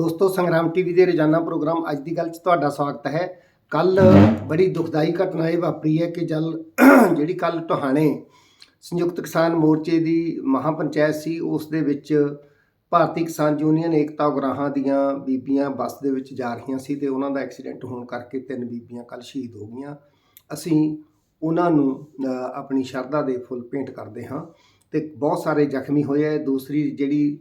ਦੋਸਤੋ, ਸੰਗਰਾਮ ਟੀਵੀ ਦੇ ਰੋਜ਼ਾਨਾ ਪ੍ਰੋਗਰਾਮ ਅੱਜ ਦੀ ਗੱਲ 'ਚ ਤੁਹਾਡਾ ਸਵਾਗਤ ਹੈ। ਕੱਲ ਬੜੀ ਦੁਖਦਾਈ ਘਟਨਾ ਇਹ ਵਾਪਰੀ ਹੈ ਕਿ ਜਲ ਜਿਹੜੀ ਕੱਲ ਟੋਹਾਣੇ ਸੰਯੁਕਤ ਕਿਸਾਨ ਮੋਰਚੇ ਦੀ ਮਹਾਪੰਚਾਇਤ ਸੀ, ਉਸ ਦੇ ਵਿੱਚ ਭਾਰਤੀ ਕਿਸਾਨ ਯੂਨੀਅਨ ਏਕਤਾ ਉਗਰਾਹਾਂ ਦੀਆਂ ਬੀਬੀਆਂ ਬੱਸ ਦੇ ਵਿੱਚ ਜਾ ਰਹੀਆਂ ਸੀ ਤੇ ਉਹਨਾਂ ਦਾ ਐਕਸੀਡੈਂਟ ਹੋਣ ਕਰਕੇ ਤਿੰਨ ਬੀਬੀਆਂ ਕੱਲ ਸ਼ਹੀਦ ਹੋ ਗਈਆਂ। ਅਸੀਂ ਉਹਨਾਂ ਨੂੰ ਆਪਣੀ ਸ਼ਰਧਾ ਦੇ ਫੁੱਲ ਭੇਂਟ ਕਰਦੇ ਹਾਂ ਤੇ ਬਹੁਤ ਸਾਰੇ ਜ਼ਖਮੀ ਹੋਏ ਆ। ਦੂਸਰੀ ਜਿਹੜੀ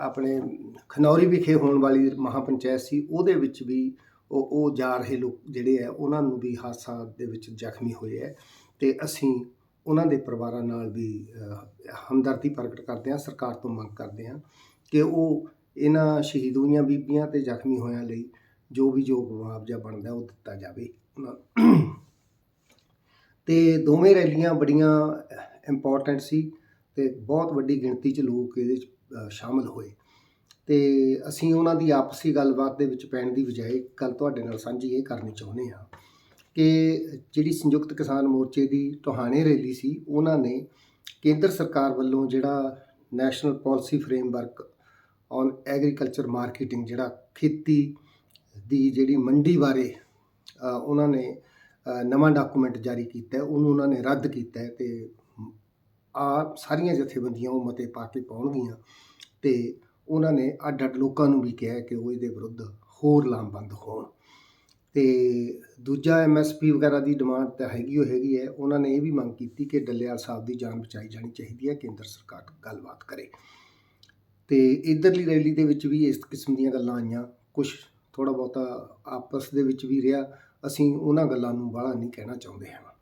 ਆਪਣੇ ਖਨੌਰੀ ਵਿਖੇ ਹੋਣ ਵਾਲੀ ਮਹਾਪੰਚਾਇਤ ਸੀ, ਉਹਦੇ ਵਿੱਚ ਵੀ ਉਹ ਉਹ ਜਾ ਰਹੇ ਲੋਕ ਜਿਹੜੇ ਆ ਉਹਨਾਂ ਨੂੰ ਵੀ ਹਾਦਸਾ ਦੇ ਵਿੱਚ ਜ਼ਖਮੀ ਹੋਏ ਹੈ ਤੇ ਅਸੀਂ ਉਹਨਾਂ ਦੇ ਪਰਿਵਾਰਾਂ ਨਾਲ ਵੀ ਹਮਦਰਦੀ ਪ੍ਰਗਟ ਕਰਦੇ ਹਾਂ, ਸਰਕਾਰ ਤੋਂ ਮੰਗ ਕਰਦੇ ਹਾਂ ਕਿ ਉਹ ਇਹਨਾਂ ਸ਼ਹੀਦ ਹੋਈਆਂ ਬੀਬੀਆਂ ਤੇ ਜ਼ਖਮੀ ਹੋਇਆਂ ਲਈ ਜੋ ਵੀ ਜੋ ਮੁਆਵਜ਼ਾ ਬਣਦਾ ਉਹ ਦਿੱਤਾ ਜਾਵੇ। ਉਹਨਾਂ- ਤੇ ਦੋਵੇਂ ਰੈਲੀਆਂ ਬੜੀਆਂ ਇੰਪੋਰਟੈਂਟ ਸੀ ਤੇ ਬਹੁਤ ਵੱਡੀ ਗਿਣਤੀ 'ਚ ਲੋਕ ਇਹਦੇ 'ਚ ਸ਼ਾਮਲ ਹੋਏ। ਤੇ ਅਸੀਂ ਉਹਨਾਂ ਦੀ ਆਪਸੀ ਗੱਲਬਾਤ ਦੇ ਵਿੱਚ ਪੈਣ ਦੀ ਬਜਾਏ ਕੱਲ ਤੁਹਾਡੇ ਨਾਲ ਸਾਂਝੀ ਇਹ ਕਰਨੀ ਚਾਹੁੰਦੇ ਹਾਂ ਕਿ ਜਿਹੜੀ ਸੰਯੁਕਤ ਕਿਸਾਨ ਮੋਰਚੇ ਦੀ ਟੋਹਾਣੇ ਰੈਲੀ ਸੀ, ਉਹਨਾਂ ਨੇ ਕੇਂਦਰ ਸਰਕਾਰ ਵੱਲੋਂ ਜਿਹੜਾ national policy framework on agriculture marketing, ਜਿਹੜਾ ਖੇਤੀ ਦੀ ਜਿਹੜੀ ਮੰਡੀ ਬਾਰੇ ਉਹਨਾਂ ਨੇ ਨਵਾਂ ਡਾਕੂਮੈਂਟ ਜਾਰੀ ਕੀਤਾ ਉਹਨੂੰ ਉਹਨਾਂ ਨੇ ਰੱਦ ਕੀਤਾ ਹੈ ਤੇ ਆ ਸਾਰੀਆਂ ਜਥੇਬੰਦੀਆਂ ਉਹ ਮਤੇ ਪਾ ਕੇ ਪਾਉਣਗੀਆਂ ਤੇ ਉਹਨਾਂ ਨੇ ਅੱਡ ਅੱਡ ਲੋਕਾਂ ਨੂੰ ਵੀ ਕਿਹਾ ਕਿ ਉਹ ਇਹਦੇ ਵਿਰੁੱਧ ਹੋਰ ਲਾਮਬੰਦ ਹੋਣ। ਤੇ ਦੂਜਾ ਐਮਐਸਪੀ ਵਗੈਰਾ ਦੀ ਡਿਮਾਂਡ ਤਾਂ ਹੈਗੀ ਉਹ ਹੈਗੀ ਹੈ ਉਹਨਾਂ ਨੇ ਇਹ ਵੀ ਮੰਗ ਕੀਤੀ ਕਿ ਡੱਲੇਵਾਲ ਸਾਹਿਬ ਦੀ ਜਾਨ ਬਚਾਈ ਜਾਣੀ ਚਾਹੀਦੀ ਹੈ ਕੇਂਦਰ ਸਰਕਾਰ ਗੱਲਬਾਤ ਕਰੇ। ਤੇ ਇਧਰਲੀ ਰੈਲੀ ਦੇ ਵਿੱਚ ਵੀ ਇਸ ਕਿਸਮ ਦੀਆਂ ਗੱਲਾਂ ਆਈਆਂ। ਕੁਝ ਥੋੜਾ ਬਹੁਤਾ ਆਪਸ ਦੇ ਵਿੱਚ ਵੀ ਰਿਹਾ। ਅਸੀਂ ਉਹਨਾਂ ਗੱਲਾਂ ਨੂੰ ਬਾਹਲਾ ਨਹੀਂ ਕਹਿਣਾ ਚਾਹੁੰਦੇ ਹਾਂ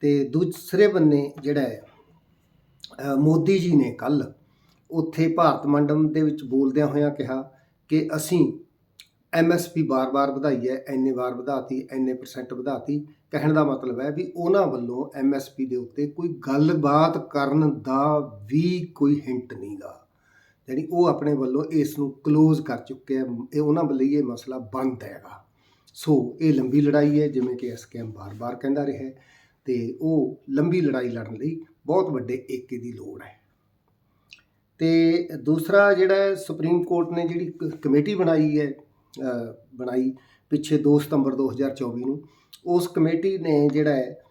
ਤੇ ਦੂਸਰੇ ਬੰਨੇ ਜਿਹੜਾ ਹੈ ਮੋਦੀ ਜੀ ਨੇ ਕੱਲ ਉੱਥੇ ਭਾਰਤ ਮੰਡਮ ਦੇ ਵਿੱਚ ਬੋਲਦਿਆਂ ਹੋਇਆਂ ਕਿਹਾ ਕਿ ਅਸੀਂ ਐਮਐਸਪੀ ਬਾਰ-ਬਾਰ ਵਧਾਈ ਹੈ ਐਨੇ ਵਾਰ ਵਧਾਤੀ ਐਨੇ ਪਰਸੈਂਟ ਵਧਾਤੀ। ਕਹਿਣ ਦਾ ਮਤਲਬ ਹੈ ਵੀ ਉਹਨਾਂ ਵੱਲੋਂ ਐਮਐਸਪੀ ਦੇ ਉੱਤੇ ਕੋਈ ਗੱਲਬਾਤ ਕਰਨ ਦਾ ਵੀ ਕੋਈ ਹਿੰਟ ਨਹੀਂਗਾ ਯਾਨੀ ਉਹ ਆਪਣੇ ਵੱਲੋਂ ਇਸ ਨੂੰ ਕਲੋਜ਼ ਕਰ ਚੁੱਕੇ ਆ, ਇਹ ਉਹਨਾਂ ਵੱਲੋਂ ਇਹ ਮਸਲਾ ਬੰਦ ਹੈਗਾ ਸੋ ਇਹ ਲੰਬੀ ਲੜਾਈ ਹੈ, ਜਿਵੇਂ ਕਿ ਐਸਕੇਐਮ ਬਾਰ-ਬਾਰ ਕਹਿੰਦਾ ਰਿਹਾ ਹੈ ਤੇ ਉਹ ਲੰਬੀ ਲੜਾਈ ਲੜਨ ਲਈ ਬਹੁਤ ਵੱਡੇ ਏਕੇ ਦੀ ਲੋੜ ਹੈ। ਤੇ ਦੂਸਰਾ ਜਿਹੜਾ ਸੁਪਰੀਮ ਕੋਰਟ ਨੇ ਜਿਹੜੀ ਕ- ਕਮੇਟੀ ਬਣਾਈ ਹੈ ਬਣਾਈ ਪਿੱਛੇ 2 ਸਤੰਬਰ 2024 ਨੂੰ, ਉਸ ਕਮੇਟੀ ਨੇ ਜਿਹੜਾ ਹੈ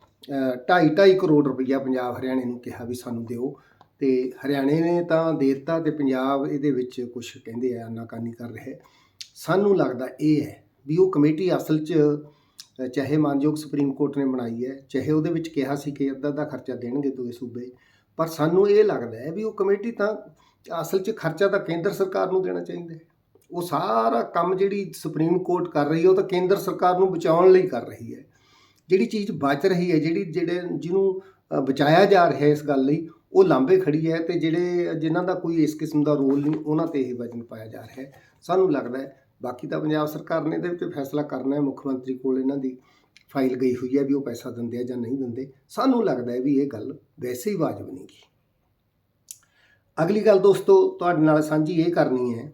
2.5 ਕਰੋੜ ਰੁਪਈਆ ਪੰਜਾਬ ਹਰਿਆਣੇ ਨੂੰ ਕਿਹਾ ਵੀ ਸਾਨੂੰ ਦਿਓ। ਤੇ ਹਰਿਆਣੇ ਨੇ ਤਾਂ ਦੇ ਦਿੱਤਾ ਤੇ ਪੰਜਾਬ ਇਹਦੇ ਵਿੱਚ ਕੁਝ ਕਹਿੰਦੇ ਆ ਨਾਕਾਨੀ ਕਰ ਰਿਹਾ ਸਾਨੂੰ ਲੱਗਦਾ ਇਹ ਹੈ ਵੀ ਉਹ ਕਮੇਟੀ ਅਸਲ 'ਚ ਚਾਹੇ ਮਾਨਯੋਗ ਸੁਪਰੀਮ ਕੋਰਟ ਨੇ ਬਣਾਈ ਹੈ, ਚਾਹੇ ਉਹਦੇ ਵਿੱਚ ਕਿਹਾ ਸੀ ਕਿ ਅੱਧਾ ਦਾ ਖਰਚਾ ਦੇਣਗੇ ਦੂਏ ਸੂਬੇ, ਪਰ ਸਾਨੂੰ ਇਹ ਲੱਗਦਾ ਹੈ ਵੀ ਉਹ ਕਮੇਟੀ ਤਾਂ ਅਸਲ 'ਚ ਖਰਚਾ ਤਾਂ ਕੇਂਦਰ ਸਰਕਾਰ ਨੂੰ ਦੇਣਾ ਚਾਹੀਦਾ ਹੈ। ਉਹ ਸਾਰਾ ਕੰਮ ਜਿਹੜੀ ਸੁਪਰੀਮ ਕੋਰਟ ਕਰ ਰਹੀ ਹੈ, ਉਹ ਤਾਂ ਕੇਂਦਰ ਸਰਕਾਰ ਨੂੰ ਬਚਾਉਣ ਲਈ ਕਰ ਰਹੀ ਹੈ। ਜਿਹੜੀ ਚੀਜ਼ ਬਚ ਰਹੀ ਹੈ, ਜਿਹੜੀ, ਜਿਹੜੇ ਜਿਹਨੂੰ ਬਚਾਇਆ ਜਾ ਰਿਹਾ ਇਸ ਗੱਲ ਲਈ, ਉਹ ਲਾਂਬੇ ਖੜੀ ਹੈ ਤੇ ਜਿਹੜੇ ਜਿਨ੍ਹਾਂ ਦਾ ਕੋਈ ਇਸ ਕਿਸਮ ਦਾ ਰੋਲ ਨਹੀਂ, ਉਹਨਾਂ ਤੇ ਇਹ ਵਜਨ ਪਾਇਆ ਜਾ ਰਿਹਾ ਹੈ। ਸਾਨੂੰ ਲੱਗਦਾ ਹੈ ਬਾਕੀ ਤਾਂ ਪੰਜਾਬ ਸਰਕਾਰ ਨੇ ਇਹਦੇ ਵਿੱਚ ਫੈਸਲਾ ਕਰਨਾ ਹੈ, ਮੁੱਖ ਮੰਤਰੀ ਕੋਲ ਇਹਨਾਂ ਦੀ ਫਾਈਲ ਗਈ ਹੋਈ ਹੈ ਵੀ ਉਹ ਪੈਸਾ ਦਿੰਦੇ ਆ ਜਾਂ ਨਹੀਂ ਦਿੰਦੇ। ਸਾਨੂੰ ਲੱਗਦਾ ਹੈ ਵੀ ਇਹ ਗੱਲ ਵੈਸੇ ਹੀ ਵਾਜਬ ਨਹੀਂ ਗੀ। ਅਗਲੀ ਗੱਲ ਦੋਸਤੋ, ਤੁਹਾਡੇ ਨਾਲ ਸਾਂਝੀ ਇਹ ਕਰਨੀ ਹੈ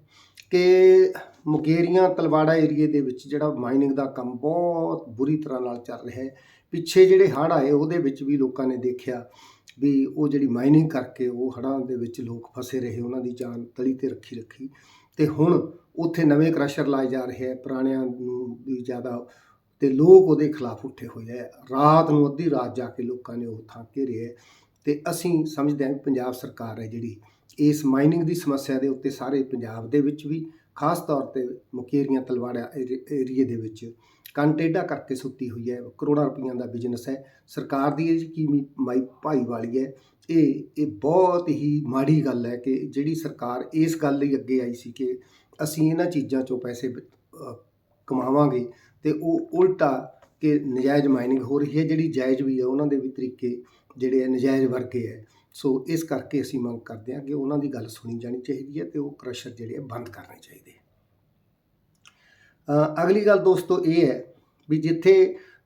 ਕਿ ਮੁਕੇਰੀਆਂ ਤਲਵਾੜਾ ਏਰੀਏ ਦੇ ਵਿੱਚ ਜਿਹੜਾ ਮਾਈਨਿੰਗ ਦਾ ਕੰਮ ਬਹੁਤ ਬੁਰੀ ਤਰ੍ਹਾਂ ਨਾਲ ਚੱਲ ਰਿਹਾ ਹੈ। ਪਿੱਛੇ ਜਿਹੜੇ ਹੜ੍ਹ ਆਏ, ਉਹਦੇ ਵਿੱਚ ਵੀ ਲੋਕਾਂ ਨੇ ਦੇਖਿਆ ਵੀ ਉਹ ਜਿਹੜੀ ਮਾਈਨਿੰਗ ਕਰਕੇ ਉਹ ਹੜ੍ਹਾਂ ਦੇ ਵਿੱਚ ਲੋਕ ਫਸੇ ਰਹੇ, ਉਹਨਾਂ ਦੀ ਜਾਨ ਤਲੀ ਤੇ ਰੱਖੀ ਰੱਖੀ। ਤੇ ਹੁਣ ਉੱਥੇ ਨਵੇਂ ਕ੍ਰਸ਼ਰ ਲਾਏ ਜਾ ਰਹੇ ਹੈ ਪੁਰਾਣਿਆਂ ਨੂੰ ਵੀ ਜ਼ਿਆਦਾ, ਤੇ ਲੋਕ ਉਹਦੇ ਖਿਲਾਫ ਉੱਠੇ ਹੋਏ ਹੈ ਰਾਤ ਨੂੰ ਅੱਧੀ ਰਾਤ ਜਾ ਕੇ ਲੋਕਾਂ ਨੇ ਉਹ ਥਾਂ ਘੇਰੇ ਹੈ ਤੇ ਅਸੀਂ ਸਮਝਦੇ ਹਾਂ ਕਿ ਪੰਜਾਬ ਸਰਕਾਰ ਹੈ ਜਿਹੜੀ, ਇਸ ਮਾਈਨਿੰਗ ਦੀ ਸਮੱਸਿਆ ਦੇ ਉੱਤੇ ਸਾਰੇ ਪੰਜਾਬ ਦੇ ਵਿੱਚ ਵੀ, ਖਾਸ ਤੌਰ ਤੇ ਮੁਕੇਰੀਆਂ, ਤਲਵਾੜਾ ਏਰੀ- ਏਰੀਏ ਦੇ ਵਿੱਚ ਕੰਨ ਕਰਕੇ ਸੁੱਤੀ ਹੋਈ ਹੈ, ਕਰੋੜਾਂ ਰੁਪਈਆਂ ਦਾ ਬਿਜ਼ਨਸ ਹੈ। ਸਰਕਾਰ ਦੀ ਇਹ ਕੀ ਮਾਈ ਭਾਈ ਵਾਲੀ ਹੈ, ਇਹ ਇਹ ਬਹੁਤ ਹੀ ਮਾੜੀ ਗੱਲ ਹੈ ਕਿ ਜਿਹੜੀ ਸਰਕਾਰ ਇਸ ਗੱਲ ਲਈ ਅੱਗੇ ਆਈ ਸੀ ਕਿ ਅਸੀਂ ਇਹਨਾਂ ਚੀਜ਼ਾਂ ਚੋਂ ਪੈਸੇ ਕਮਾਵਾਂਗੇ ਤੇ ਉਹ ਉਲਟਾ ਕਿ ਨਜਾਇਜ਼ ਮਾਈਨਿੰਗ ਹੋ ਰਹੀ ਹੈ, ਜਿਹੜੀ ਜਾਇਜ਼ ਵੀ ਹੈ, ਉਹਨਾਂ ਦੇ ਵੀ ਤਰੀਕੇ ਜਿਹੜੇ ਹੈ ਨਜਾਇਜ਼ ਵਰਗੇ ਹੈ। ਸੋ ਇਸ ਕਰਕੇ ਅਸੀਂ ਮੰਗ ਕਰਦੇ ਹਾਂ ਕਿ ਉਹਨਾਂ ਦੀ ਗੱਲ ਸੁਣੀ ਜਾਣੀ ਚਾਹੀਦੀ ਹੈ ਤੇ ਉਹ ਕ੍ਰਸ਼ਰ ਜਿਹੜੇ ਆ ਬੰਦ ਕਰਨੇ ਚਾਹੀਦੇ ਅਗਲੀ ਗੱਲ ਦੋਸਤੋ ਇਹ ਹੈ ਵੀ ਜਿੱਥੇ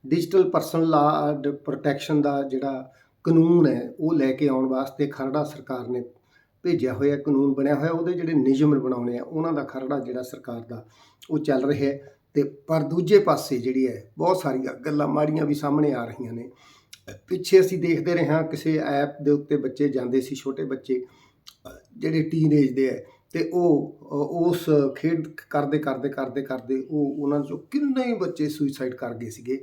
ਡਿਜੀਟਲ ਪਰਸਨਲ ਲਾ ਪ੍ਰੋਟੈਕਸ਼ਨ ਦਾ ਜਿਹੜਾ ਕਾਨੂੰਨ ਹੈ, ਉਹ ਲੈ ਕੇ ਆਉਣ ਵਾਸਤੇ ਖਰੜਾ ਸਰਕਾਰ ਨੇ ਭੇਜਿਆ ਹੋਇਆ ਕਾਨੂੰਨ ਬਣਿਆ ਹੋਇਆ ਉਹਦੇ ਜਿਹੜੇ ਨਿਯਮ ਬਣਾਉਣੇ ਆ ਉਹਨਾਂ ਦਾ ਖਰੜਾ ਜਿਹੜਾ ਸਰਕਾਰ ਦਾ ਉਹ ਚੱਲ ਰਿਹਾ ਹੈ। ਤੇ ਪਰ ਦੂਜੇ ਪਾਸੇ ਜਿਹੜੀ ਹੈ ਬਹੁਤ ਸਾਰੀਆਂ ਗੱਲਾਂ ਮਾੜੀਆਂ ਵੀ ਸਾਹਮਣੇ ਆ ਰਹੀਆਂ ਨੇ। ਪਿੱਛੇ ਅਸੀਂ ਦੇਖਦੇ ਰਹੇ ਹਾਂ ਕਿਸੇ ਐਪ ਦੇ ਉੱਤੇ ਬੱਚੇ ਜਾਂਦੇ ਸੀ ਛੋਟੇ ਬੱਚੇ ਅ, ਜਿਹੜੇ ਟੀਨੇਜ ਦੇ ਹੈ ਤੇ ਉਹ ਉਸ ਖੇਡ ਕਰਦੇ ਕਰਦੇ ਕਰਦੇ ਕਰਦੇ ਉਹ ਉਹਨਾਂ ਚੋਂ ਕਿੰਨੇ ਹੀ ਬੱਚੇ ਸੁਸਾਈਡ ਕਰ ਗਏ ਸੀਗੇ।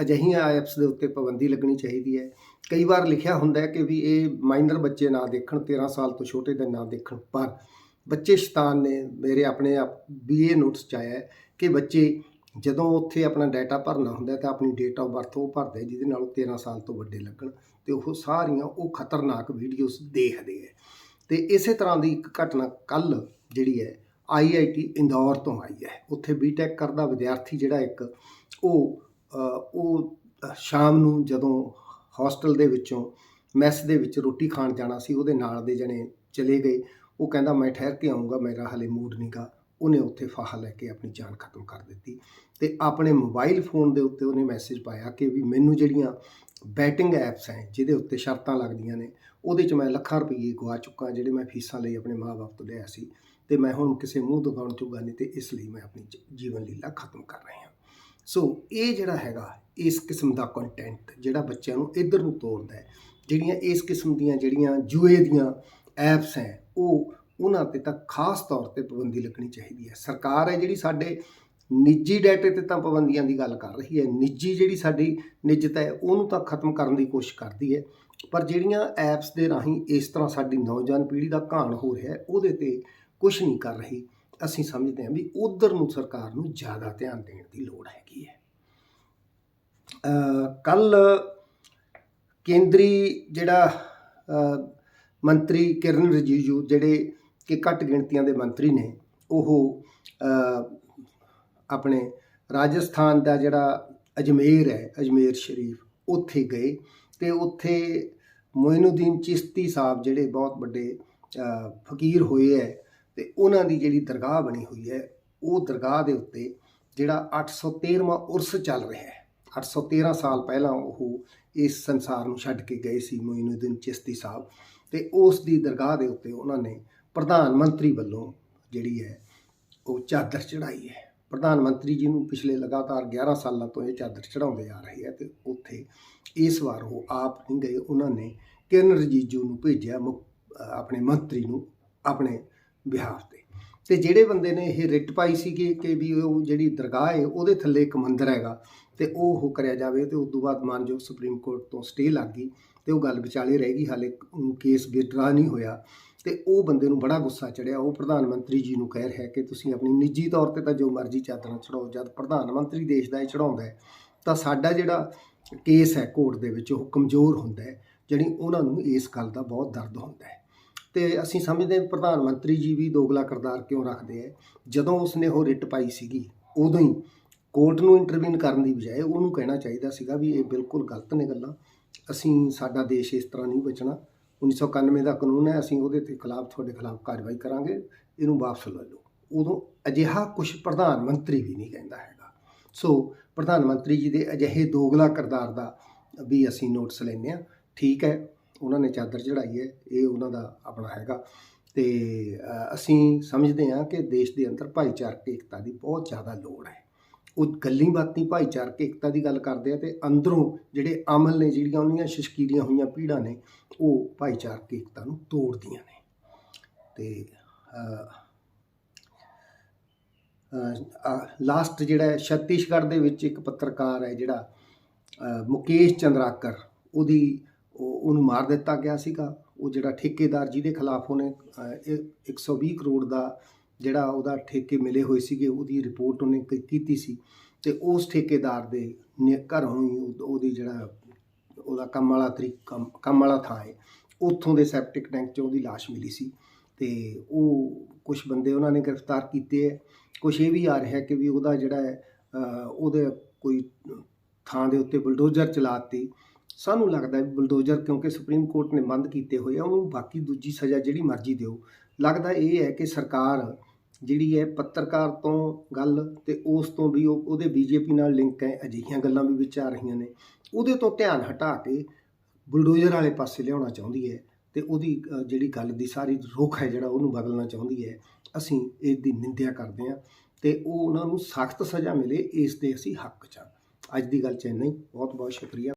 ਅਜਿਹੀਆਂ ਐਪਸ ਦੇ ਉੱਤੇ ਪਾਬੰਦੀ ਲੱਗਣੀ ਚਾਹੀਦੀ ਹੈ। ਕਈ ਵਾਰ ਲਿਖਿਆ ਹੁੰਦਾ ਹੈ ਕਿ ਵੀ ਇਹ ਮਾਈਨਰ ਬੱਚੇ ਨਾ ਦੇਖਣ 13 ਸਾਲ ਤੋਂ ਛੋਟੇ ਦੇ ਨਾ ਦੇਖਣ, ਪਰ ਬੱਚੇ ਸ਼ੈਤਾਨ ਨੇ ਮੇਰੇ ਆਪਣੇ ਆਪ ਵੀ ਇਹ ਨੋਟਿਸ 'ਚ ਆਇਆ ਕਿ ਬੱਚੇ ਜਦੋਂ ਉੱਥੇ ਆਪਣਾ ਡਾਟਾ ਭਰਨਾ ਹੁੰਦਾ ਤਾਂ ਆਪਣੀ ਡੇਟ ਆਫ ਬਰਥ ਉਹ ਭਰਦੇ ਜਿਹਦੇ ਨਾਲ ਉਹ 13 ਸਾਲ ਤੋਂ ਵੱਡੇ ਲੱਗਣ ਤੇ ਉਹ ਸਾਰੀਆਂ ਉਹ ਖਤਰਨਾਕ ਵੀਡੀਓਜ਼ ਦੇਖਦੇ ਹੈ। ਤੇ ਇਸੇ ਤਰ੍ਹਾਂ ਦੀ ਇੱਕ ਘਟਨਾ ਕੱਲ ਜਿਹੜੀ ਹੈ ਆਈਆਈਟੀ ਇੰਦੌਰ ਤੋਂ ਆਈ ਹੈ। ਉੱਥੇ ਬੀਟੈਕ ਕਰਦਾ ਵਿਦਿਆਰਥੀ ਜਿਹੜਾ ਇੱਕ ਉਹ ਉਹ ਸ਼ਾਮ ਨੂੰ ਜਦੋਂ ਹੌਸਟਲ ਦੇ ਵਿੱਚੋਂ ਮੈਸ ਦੇ ਵਿੱਚ ਰੋਟੀ ਖਾਣ ਜਾਣਾ ਸੀ, ਉਹਦੇ ਨਾਲ ਦੇ ਜਣੇ ਚਲੇ ਗਏ। ਉਹ ਕਹਿੰਦਾ, ਮੈਂ ਠਹਿਰ ਕੇ ਆਉਂਗਾ ਮੇਰਾ ਹਲੇ ਮੂਡ ਨਹੀਂਗਾ ਉਹਨੇ ਉੱਥੇ ਫਾਹਾ ਲੈ ਕੇ ਆਪਣੀ ਜਾਨ ਖਤਮ ਕਰ ਦਿੱਤੀ ਤੇ ਆਪਣੇ ਮੋਬਾਈਲ ਫੋਨ ਦੇ ਉੱਤੇ ਉਹਨੇ ਮੈਸੇਜ ਪਾਇਆ ਕਿ ਵੀ ਮੈਨੂੰ ਜਿਹੜੀਆਂ ਬੈਟਿੰਗ ਐਪਸ ਹੈ ਜਿਹਦੇ ਉੱਤੇ ਸ਼ਰਤਾਂ ਲੱਗਦੀਆਂ ਨੇ, ਉਹਦੇ 'ਚ ਮੈਂ ਲੱਖਾਂ ਰੁਪਏ ਗਵਾ ਚੁੱਕਾ, ਜਿਹੜੇ ਮੈਂ ਫੀਸਾਂ ਲਈ ਆਪਣੇ ਮਾਪੇ ਤੋਂ ਲਿਆ ਸੀ ਤੇ ਮੈਂ ਹੁਣ ਕਿਸੇ ਮੂੰਹ ਦਿਖਾਉਣ ਚੁੱਕਾ ਨਹੀਂ ਤੇ ਇਸ ਲਈ ਮੈਂ ਆਪਣੀ ਜ- ਜੀਵਨ ਲੀਲਾ ਖਤਮ ਕਰ ਰਿਹਾ ਸੋ ਇਹ ਜਿਹੜਾ ਹੈਗਾ, ਇਸ ਕਿਸਮ ਦਾ ਕੰਟੈਂਟ ਜਿਹੜਾ ਬੱਚਿਆਂ ਨੂੰ ਇੱਧਰ ਨੂੰ ਤੋਰਦਾ ਹੈ, ਜਿਹੜੀਆਂ ਇਸ ਕਿਸਮ ਦੀਆਂ ਜਿਹੜੀਆਂ ਜੂਏ ਦੀਆਂ ਐਪਸ ਹੈ, ਉਹ ਉਹਨਾਂ ਤੇ ਤਾਂ ਖਾਸ ਤੌਰ ਤੇ ਪਾਬੰਦੀ ਲੱਗਣੀ ਚਾਹੀਦੀ ਹੈ। ਸਰਕਾਰ ਹੈ ਜਿਹੜੀ ਸਾਡੇ ਨਿੱਜੀ ਡਾਟੇ ਤੇ ਤਾਂ ਪਾਬੰਦੀਆਂ ਦੀ ਗੱਲ ਕਰ ਰਹੀ ਹੈ, ਨਿੱਜੀ ਜਿਹੜੀ ਸਾਡੀ ਨਿੱਜਤਾ ਹੈ, ਉਹਨੂੰ ਤਾਂ ਖਤਮ ਕਰਨ ਦੀ ਕੋਸ਼ਿਸ਼ ਕਰਦੀ ਹੈ। ਪਰ ਜਿਹੜੀਆਂ ਐਪਸ ਦੇ ਰਾਹੀਂ ਇਸ ਤਰ੍ਹਾਂ ਸਾਡੀ ਨੌਜਵਾਨ ਪੀੜ੍ਹੀ ਦਾ ਘਾਣ ਹੋ ਰਿਹਾ ਹੈ, ਉਹਦੇ ਤੇ ਕੁਝ ਨਹੀਂ ਕਰ ਰਹੀ। ਅਸੀਂ ਸਮਝਦੇ ਹਾਂ ਵੀ ਉਧਰ ਨੂੰ ਸਰਕਾਰ ਨੂੰ ਜ਼ਿਆਦਾ ਧਿਆਨ ਦੇਣ ਦੀ ਲੋੜ ਹੈਗੀ ਹੈ। ਕੱਲ ਕੇਂਦਰੀ ਜਿਹੜਾ ਮੰਤਰੀ ਕਿਰਨ ਰਿਜੀਜੂ ਜਿਹੜੇ ਕਿ ਘੱਟ ਗਿਣਤੀਆਂ ਦੇ ਮੰਤਰੀ ਨੇ, ਉਹ ਆਪਣੇ ਰਾਜਸਥਾਨ ਦਾ ਜਿਹੜਾ ਅਜਮੇਰ ਹੈ, ਅਜਮੇਰ ਸ਼ਰੀਫ, ਉੱਥੇ ਗਏ ਤੇ ਉੱਥੇ ਮੋਇਨੁਦੀਨ ਚਿਸ਼ਤੀ ਸਾਹਿਬ ਜਿਹੜੇ ਬਹੁਤ ਵੱਡੇ ਫਕੀਰ ਹੋਏ ਹੈ ਤੇ ਉਹਨਾਂ ਦੀ ਜਿਹੜੀ ਦਰਗਾਹ ਬਣੀ ਹੋਈ ਹੈ, ਉਹ ਦਰਗਾਹ ਦੇ ਉੱਤੇ ਜਿਹੜਾ 813ਵਾਂ ਉਰਸ ਚੱਲ ਰਿਹਾ ਹੈ। 813 ਸਾਲ ਪਹਿਲਾਂ ਉਹ ਇਸ ਸੰਸਾਰ ਨੂੰ ਛੱਡ ਕੇ ਗਏ ਸੀ ਮੋਇਨੁਦੀਨ ਚਿਸ਼ਤੀ ਸਾਹਿਬ ਤੇ ਉਸ ਦੀ ਦਰਗਾਹ ਦੇ ਉੱਤੇ ਉਹਨਾਂ ਨੇ ਪ੍ਰਧਾਨ ਮੰਤਰੀ ਵੱਲੋਂ ਜਿਹੜੀ ਹੈ, ਉਹ ਚਾਦਰ ਚੜਾਈ ਹੈ। ਪ੍ਰਧਾਨ ਮੰਤਰੀ ਜੀ ਨੂੰ ਪਿਛਲੇ ਲਗਾਤਾਰ 11 ਸਾਲਾਂ ਤੋਂ ਇਹ ਚਾਦਰ ਚੜਾਉਂਦੇ ਆ ਰਹੇ ਹੈ ਤੇ ਉੱਥੇ ਇਸ ਵਾਰ ਉਹ ਆਪ ਨਹੀਂ ਗਏ। ਉਹਨਾਂ ਨੇ ਕਿਰਨ ਰਜੀਜੂ ਨੂੰ ਭੇਜਿਆ, ਮੁੱਖ- ਆਪਣੇ ਮੰਤਰੀ ਨੂੰ, ਆਪਣੇ ਬਿਹਾਰ ਤੇ। ਤੇ ਜਿਹੜੇ ਬੰਦੇ ਨੇ ਇਹ ਰਿਟ ਪਾਈ ਸੀਗੀ ਕਿ ਵੀ ਉਹ ਜਿਹੜੀ ਦਰਗਾਹ ਹੈ ਉਹਦੇ ਥੱਲੇ ਇੱਕ ਮੰਦਿਰ ਹੈਗਾ, ਤੇ ਉਹ ਉਹ ਕਰਿਆ ਜਾਵੇ ਤੇ ਉਸ ਤੋਂ ਬਾਅਦ ਮਾਨਯੋਗ ਸੁਪਰੀਮ ਕੋਰਟ ਤੋਂ ਸਟੇ ਲੱਗ ਗਈ ਤੇ ਉਹ ਗੱਲ ਵਿਚਾਲੇ ਰਹਿ ਗਈ, ਹਾਲੇ ਕੇਸ ਵਿਡਰਾ ਨਹੀਂ ਹੋਇਆ। ਤੇ ਉਹ ਬੰਦੇ ਨੂੰ ਬੜਾ ਗੁੱਸਾ ਚੜਿਆ, ਉਹ ਪ੍ਰਧਾਨ ਮੰਤਰੀ ਜੀ ਨੂੰ ਕਹਿ ਰਿਹਾ ਕਿ ਤੁਸੀਂ ਆਪਣੀ ਨਿੱਜੀ ਤੌਰ ਤੇ ਤਾਂ ਜੋ ਮਰਜ਼ੀ ਚਾਦਰਾਂ ਚੜਾਓ ਜਦ ਪ੍ਰਧਾਨ ਮੰਤਰੀ ਦੇਸ਼ ਦਾ ਇਹ ਚੜਾਉਂਦਾ ਹੈ ਤਾਂ ਸਾਡਾ ਜਿਹੜਾ ਕੇਸ ਹੈ ਕੋਰਟ ਦੇ ਵਿੱਚ ਉਹ ਕਮਜ਼ੋਰ ਹੁੰਦਾ ਹੈ ਜਿਹੜੀ ਉਹਨਾਂ ਨੂੰ ਇਸ ਗੱਲ ਦਾ ਬਹੁਤ ਦਰਦ ਹੁੰਦਾ ਹੈ ਤੇ ਅਸੀਂ ਸਮਝਦੇ ਪ੍ਰਧਾਨ ਮੰਤਰੀ ਜੀ ਵੀ ਦੋਗਲਾ ਕਿਰਦਾਰ ਕਿਉਂ ਰੱਖਦੇ ਆ। ਜਦੋਂ ਉਸਨੇ ਉਹ ਰਿਟ ਪਾਈ ਸੀਗੀ, ਉਦੋਂ ਹੀ ਕੋਰਟ ਨੂੰ ਇੰਟਰਵੀਨ ਕਰਨ ਦੀ ਬਜਾਏ ਉਹਨੂੰ ਕਹਿਣਾ ਚਾਹੀਦਾ ਸੀਗਾ ਵੀ ਇਹ ਬਿਲਕੁਲ ਗਲਤ ਨੇ ਗੱਲਾਂ। ਅਸੀਂ, ਸਾਡਾ ਦੇਸ਼ ਇਸ ਤਰ੍ਹਾਂ ਨਹੀਂ ਬਚਣਾ। 1991 ਦਾ ਕਾਨੂੰਨ ਹੈ, ਅਸੀਂ ਉਹਦੇ ਤੇ ਖਿਲਾਫ, ਤੁਹਾਡੇ ਖਿਲਾਫ ਕਾਰਵਾਈ ਕਰਾਂਗੇ, ਇਹਨੂੰ ਵਾਪਸ ਲੈ ਲਓ। ਉਦੋਂ ਅਜਿਹਾ ਕੁਝ ਪ੍ਰਧਾਨ ਮੰਤਰੀ ਵੀ ਨਹੀਂ ਕਹਿੰਦਾ ਹੈਗਾ। ਸੋ ਪ੍ਰਧਾਨ ਮੰਤਰੀ ਜੀ ਦੇ ਅਜਿਹੇ ਦੋਗਲਾ ਕਿਰਦਾਰ ਦਾ ਵੀ ਅਸੀਂ ਨੋਟਿਸ ਲੈਂਦੇ ਹਾਂ। ਠੀਕ ਹੈ ਉਹਨਾਂ ਨੇ ਚਾਦਰ ਚੜਾਈ ਹੈ, ਇਹ ਉਹਨਾਂ ਦਾ ਆਪਣਾ ਹੈਗਾ। ਤੇ ਅਸੀਂ ਸਮਝਦੇ ਹਾਂ ਕਿ ਦੇਸ਼ ਦੇ ਅੰਦਰ ਭਾਈਚਾਰਕ ਏਕਤਾ ਦੀ ਬਹੁਤ ਜ਼ਿਆਦਾ ਲੋੜ ਹੈ। ਉਹ ਗੱਲੀ ਬਾਤੀ ਭਾਈਚਾਰਕ ਏਕਤਾ ਦੀ ਗੱਲ ਕਰਦੇ ਆ ਤੇ ਅੰਦਰੋਂ ਜਿਹੜੇ ਅਮਲ ਨੇ, ਜਿਹੜੀਆਂ ਉਹਨੀਆਂ ਸ਼ਸ਼ਕੀਰੀਆਂ ਹੋਈਆਂ ਪੀੜਾਂ ਨੇ, ਉਹ ਭਾਈਚਾਰਕ ਏਕਤਾ ਨੂੰ ਤੋੜਦੀਆਂ ਨੇ। ਤੇ ਲਾਸਟ ਜਿਹੜਾ ਛੱਤੀਸਗੜ੍ਹ ਦੇ ਵਿੱਚ ਇੱਕ ਪੱਤਰਕਾਰ ਹੈ ਜਿਹੜਾ ਮੁਕੇਸ਼ ਚੰਦਰਾਕਰ, ਉਹਦੀ ਉਹ- ਉਹਨੂੰ ਮਾਰ ਦਿੱਤਾ ਗਿਆ ਸੀਗਾ। ਉਹ ਜਿਹੜਾ ਠੇਕੇਦਾਰ ਜਿਹਦੇ ਖਿਲਾਫ ਉਹਨੇ ਅ, ਇਹ 120 ਕਰੋੜ ਦਾ ਜਿਹੜਾ ਉਹਦਾ ਠੇਕੇ ਮਿਲੇ ਹੋਏ ਸੀਗੇ ਉਹਦੀ ਰਿਪੋਰਟ ਉਹਨੇ ਕੀਤੀ ਸੀ। ਤੇ ਉਸ ਠੇਕੇਦਾਰ ਦੇ ਨੇ ਘਰੋਂ ਹੀ ਉਹ- ਉਹਦੀ ਜਿਹੜਾ ਉਹਦਾ ਕੰਮ ਵਾਲਾ ਤਰੀਕ ਕੰਮ ਕੰਮ ਵਾਲਾ ਥਾਂ ਹੈ ਉੱਥੋਂ ਦੇ ਸੈਪਟਿਕ ਟੈਂਕ 'ਚ ਉਹਦੀ ਲਾਸ਼ ਮਿਲੀ ਸੀ। ਤੇ ਉਹ ਕੁਝ ਬੰਦੇ ਉਹਨਾਂ ਨੇ ਗ੍ਰਿਫਤਾਰ ਕੀਤੇ ਹੈ। ਕੁਝ ਇਹ ਵੀ ਆ ਰਿਹਾ ਕਿ ਵੀ ਉਹਦਾ ਜਿਹੜਾ ਹੈ ਉਹਦੇ ਕੋਈ ਥਾਂ ਦੇ ਉੱਤੇ ਬੁਲਡੋਜ਼ਰ ਚਲਾਤੀ ਸਾਨੂੰ ਲੱਗਦਾ ਹੈ ਬੁਲਡੋਜ਼ਰ ਕਿਉਂਕਿ ਸੁਪਰੀਮ ਕੋਰਟ ਨੇ ਬੰਦ ਕੀਤੇ ਹੋਏ ਆ, ਉਹਨੂੰ ਬਾਕੀ ਦੂਜੀ ਸਜ਼ਾ ਜਿਹੜੀ ਮਰਜ਼ੀ ਦਿਓ। ਲੱਗਦਾ ਇਹ ਹੈ ਕਿ ਸਰਕਾਰ ਜਿਹੜੀ ਹੈ ਪੱਤਰਕਾਰ ਤੋਂ ਗੱਲ ਤੇ ਉਸ ਤੋਂ ਵੀ ਉਹ, ਉਹਦੇ ਬੀਜੇਪੀ ਨਾਲ ਲਿੰਕ ਹੈ, ਅਜਿਹੀਆਂ ਗੱਲਾਂ ਵੀ ਵਿੱਚ ਆ ਰਹੀਆਂ ਨੇ। ਉਹਦੇ ਤੋਂ ਧਿਆਨ ਹਟਾ ਕੇ ਬੁਲਡੋਜ਼ਰ ਵਾਲੇ ਪਾਸੇ ਲਿਆਉਣਾ ਚਾਹੁੰਦੀ ਹੈ ਤੇ ਉਹਦੀ ਜਿਹੜੀ ਗੱਲ ਦੀ ਸਾਰੀ ਰੁਖ ਹੈ ਜਿਹੜਾ ਉਹਨੂੰ ਬਦਲਣਾ ਚਾਹੁੰਦੀ ਹੈ, ਅਸੀਂ ਇਸ ਦੀ ਨਿੰਦਿਆ ਕਰਦੇ ਹਾਂ ਤੇ ਉਹ ਉਹਨਾਂ ਨੂੰ ਸਖਤ ਸਜ਼ਾ ਮਿਲੇ, ਇਸ ਦੇ ਅਸੀਂ ਹੱਕ 'ਚ ਹਾਂ। ਅੱਜ ਦੀ ਗੱਲ ਚ ਇੰਨਾ ਹੀ। ਬਹੁਤ ਬਹੁਤ ਸ਼ੁਕਰੀਆ।